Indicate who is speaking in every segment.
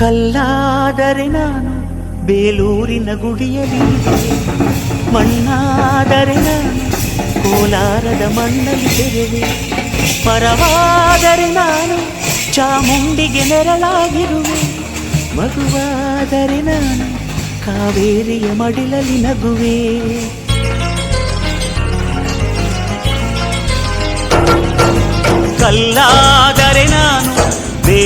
Speaker 1: ಕಲ್ಲಾದರೆ ನಾನು ಬೇಲೂರಿನ ಗುಡಿಯಲ್ಲಿ ಮಣ್ಣಾದರೆ ನಾನು ಕೋಲಾರದ ಮಣ್ಣಲ್ಲಿ ತೆರೆವೆ ಪರವಾದರೆ ನಾನು ಚಾಮುಂಡಿಗೆ ನೆರಳಾಗಿರುವೆ. ಮಗುವಾದರೆ ನಾನು ಕಾವೇರಿಯ ಮಡಿಲಲ್ಲಿ ನಗುವೆ. ನಾನು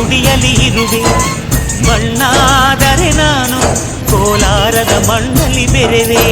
Speaker 1: ಗುಡಿಯಲ್ಲಿ ಇರುವೆ. ಮಣ್ಣಾದರೆ ನಾನು ಕೋಲಾರದ ಮಣ್ಣಲ್ಲಿ ಬೆರೆವೆ.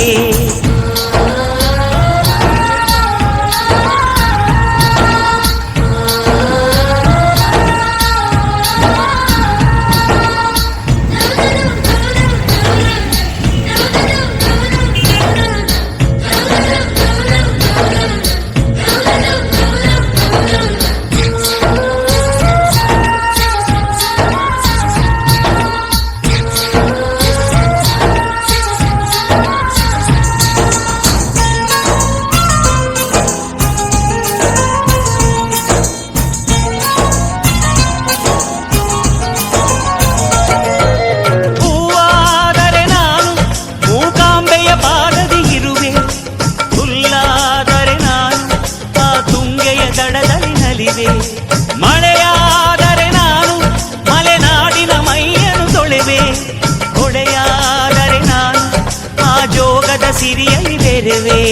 Speaker 1: ಜೋಗದ ಸಿರಿಯಲ್ಲಿ ಬೆರೆವೆ.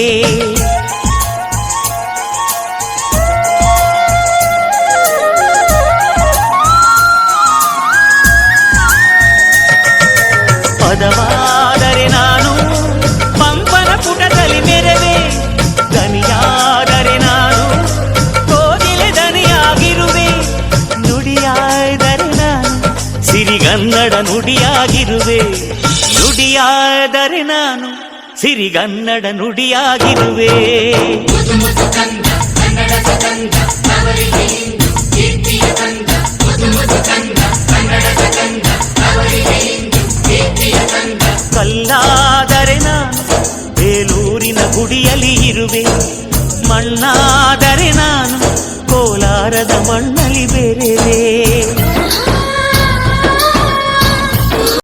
Speaker 1: ಪದವಾದರೆ ನಾನು ಪಂಪನ ಪುಟದಲ್ಲಿ ಮೆರವೆ. ದನಿಯಾದರೆ ನಾನು ಕೋಗಿಲೆ ದನಿಯಾಗಿರುವೆ ನುಡಿಯಾದರೆ ನಾನು ಸಿರಿಗನ್ನಡ ನುಡಿಯಾಗಿರುವೆ. ನುಡಿಯಾದರೆ ನಾನು ಸಿರಿಗನ್ನಡ ನುಡಿಯಾಗಿರುವೆ. ಕಲ್ಲಾದರೆ ನಾನು ಬೇಲೂರಿನ ಗುಡಿಯಲ್ಲಿ ಇರುವೆ. ಮಣ್ಣಾದರೆ ನಾನು ಕೋಲಾರದ ಮಣ್ಣು